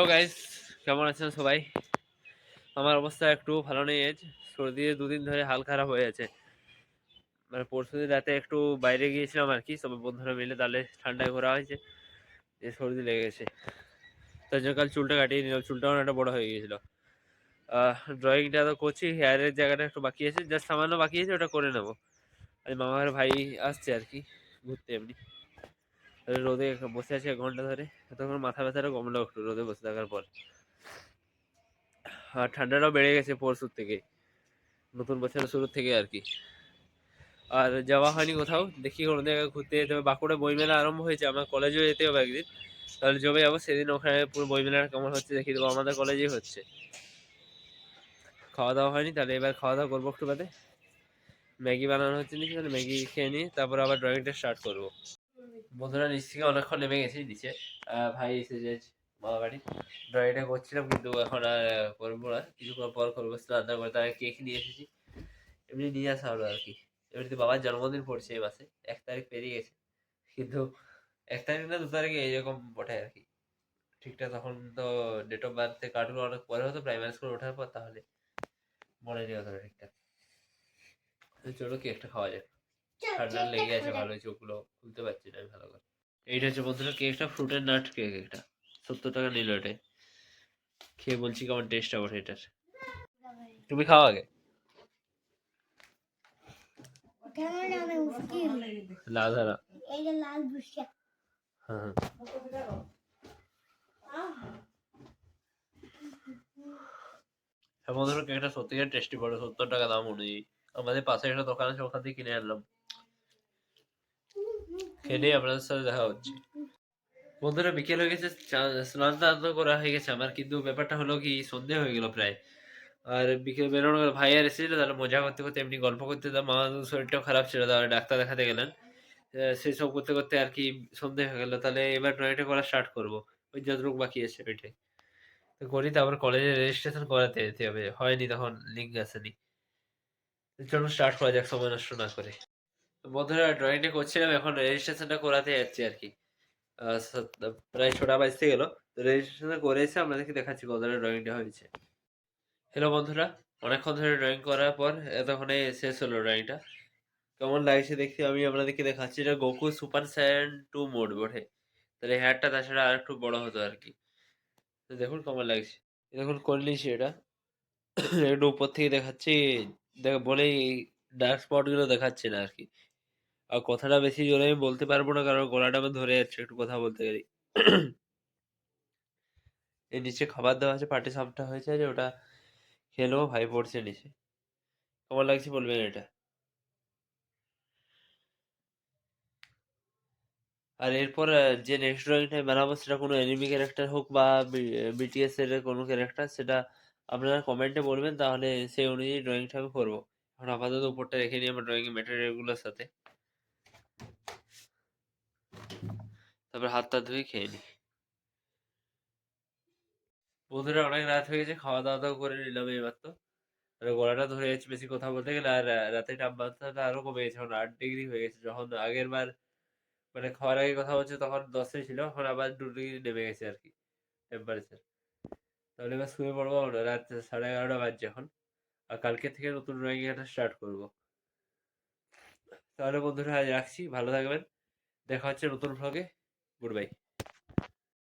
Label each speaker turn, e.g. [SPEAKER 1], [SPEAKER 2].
[SPEAKER 1] Hello guys কেমন আছেন সবাই? আমার অবস্থা একটু ভালো নেই আজ। সর্দি দুদিন ধরে হাল খারাপ হয়ে আছে। মানে পরশু দিন রাতে একটু বাইরে গিয়েছিলাম আর কি। সব বন্ধুরা মিলে তাহলে ঠান্ডায় ঘোরা হয়েছে। যে সর্দি লেগে গেছে। তার জন্য কাল চুলটা কাটিয়ে নিলাম। চুলটাও অনেকটা বড় হয়ে গিয়েছিল। ড্রয়িংটা তো করছি। হেয়ারের জায়গাটা একটু বাকি আছে। জাস্ট সামান্য বাকি আছে, ওটা করে নেব। আর মামার ভাই আসছে আর কি, ঘুরতে এমনি। রোদে বসে আছে এক ঘণ্টা ধরে। তখন মাথা ব্যথাটা কমলো একটু রোদে বসে থাকার পর। আর ঠান্ডাটাও বেড়ে গেছে পরশুর থেকে। নতুন বছরের শুরুর থেকে আর কি। আর যাওয়া হয়নি কোথাও। দেখি কোনো জায়গায় ঘুরতে যেতে হবে। বাঁকুড়ে বইমেলা আরম্ভ হয়েছে। আমার কলেজেও যেতে হবে একদিন। তাহলে জবে যাব সেদিন ওখানে পুরো বইমেলাটা কেমন হচ্ছে দেখি দেবো। আমাদের কলেজেই হচ্ছে। খাওয়া দাওয়া হয়নি, তাহলে এবার খাওয়া দাওয়া করব একটু বাদে। ম্যাগি বানানো হচ্ছে নাকি? তাহলে ম্যাগি খেয়ে নিয়ে তারপর আবার ড্রয়িংটা স্টার্ট করব। বন্ধুরা নিচ থেকে অনেকক্ষণ নেমে গেছি নিচে। ভাই এসেছে মামা বাড়ি ড্রয়িংটা করছিলাম কিন্তু এখন আর করব না। কিছুক্ষণ পর করব রান্না করে তার কেক নিয়ে এসেছি। এমনি নিয়ে আসা হলো আর কি। এমনিতে বাবার জন্মদিন পড়ছে এই মাসে এক তারিখ পেরিয়ে গেছে। কিন্তু এক তারিখ না দু তারিখে এইরকম ওঠে আর কি। ঠিকঠাক তখন তো ডেট অফ বার্থে কার্ডগুলো অনেক পরে হতো প্রাইমারি স্কুল ওঠার পর তাহলে মনে নেই অতটা ঠিকঠাক। চলো কেকটা খাওয়া যাক। ঠান্ডা লেগে আছে ভালো চোখগুলো খুলতে পারছি না আমি ভালো এইটা হচ্ছে বন্ধুরা কেকটা ফ্রুটের নাট কেক একটা। সত্তর টাকা নিল এটাই। খেয়ে বলছি কেমন টেস্ট ওঠে এটার। তুমি খাও আগে। লাল ধারা
[SPEAKER 2] বুসা
[SPEAKER 1] হ্যাঁ হ্যাঁ। হ্যাঁ বন্ধুরা কেকটা সত্যিকার টেস্টি পড়ে সত্তর টাকা দাম অনুযায়ী। আমাদের পাশে একটা দোকান আছে ওখান থেকে কিনে আনলাম। খেলে আপনাদের সাথে দেখা হচ্ছে। বন্ধুরা, বিকেল হয়ে গেছে স্নান টান করা হয়ে গেছে আমার, কিন্তু ব্যাপারটা হলো কি, সন্ধে হয়ে গেল প্রায়। আর বিকেল বেরোনো ভাই আর এসেছিল, তাহলে মজা করতে করতে এমনি গল্প করতে তো মামার শরীরটাও খারাপ ছিল, তাহলে ডাক্তার দেখাতে গেলেন। সেই সব করতে করতে আর কি সন্ধে হয়ে গেল, তাহলে এবার ড্রয়িংটা করা স্টার্ট করব। ওই যতটুকু বাকি আছে ওইটাই। তো করি, তারপর কলেজে রেজিস্ট্রেশন করাতে যেতে হবে, হয়নি তখন লিঙ্ক আসেনি। চলো স্টার্ট করা যাক, সময় নষ্ট না করে। বন্ধুরা ড্রয়িংটা করছিলাম, এখন রেজিস্ট্রেশনটা করাতে যাচ্ছি আর কি। প্রায় ছটা বাজতে গেল। তো রেজিস্ট্রেশন করে এসে আপনাদেরকে দেখাচ্ছি কতটা ড্রয়িংটা হয়েছে। হ্যালো বন্ধুরা, অনেকক্ষণ ধরে ড্রয়িং করার পর এতক্ষণে শেষ হলো ড্রয়িংটা কেমন লাগছে দেখতে আমি আপনাদেরকে দেখাচ্ছি। এটা Goku super Saiyan two mode বটে। তাহলে হেয়ারটা তাছাড়া আর একটু বড় হতো আর কি। দেখুন কেমন লাগছে। দেখুন করে নিয়েছি এটা। একটু উপর থেকে দেখাচ্ছি। দেখ বলেই ডার্ক স্পটগুলো দেখাচ্ছে না আর কি। আর কথাটা বেশি জোরে আমি বলতে পারব না, কারণ গলাটা আমার ধরে যাচ্ছে, একটু কথা বলতে গেলে এর নিচে খাবার দেওয়া আছে পাটি সাপটা হয়েছে যে ওটা খেলো ভাই পড়ছে নিচে। কেমন লাগছে বলবেন এটা? আর এরপর যে নেক্সট ড্রয়িংটা বানাবো, সেটা কোনো এনিমি ক্যারেক্টার হোক বা বিটিএস এর কোনো ক্যারেক্টার সেটা আপনারা কমেন্টে বলবেন, তাহলে সেই অনুযায়ী ড্রয়িংটা আমি করব। এখন আপাতত উপরটা রেখে নিই, আমার ড্রয়িং ম্যাটেরিয়ালগুলোর সাথে। তারপর হাতটা ধুয়ে খেয়ে নিই বন্ধুরা, অনেক রাত হয়ে গেছে খাওয়া দাওয়া দাওয়া করে নিলাম এবার তো। গলাটা ধরে যাচ্ছে বেশি কথা বলতে গেলে, আর রাতে তাপমাত্রাটা আরও কমে গেছে, এখন আট ডিগ্রি হয়ে গেছে। যখন আগের বার মানে খাওয়ার আগে কথা হচ্ছে তখন দশে ছিল, এখন আবার দু ডিগ্রি নেমে গেছে আর কি টেম্পারেচার তাহলে এবার শুয়ে পড়ব আমরা, রাত সাড়ে এগারোটা বাজছে এখন। আর কালকে থেকে নতুন ড্রয়িং একটা স্টার্ট করব। তাহলে বন্ধুরা আজ রাখছি, ভালো থাকবেন। দেখা হচ্ছে নতুন ভ্লগে Good.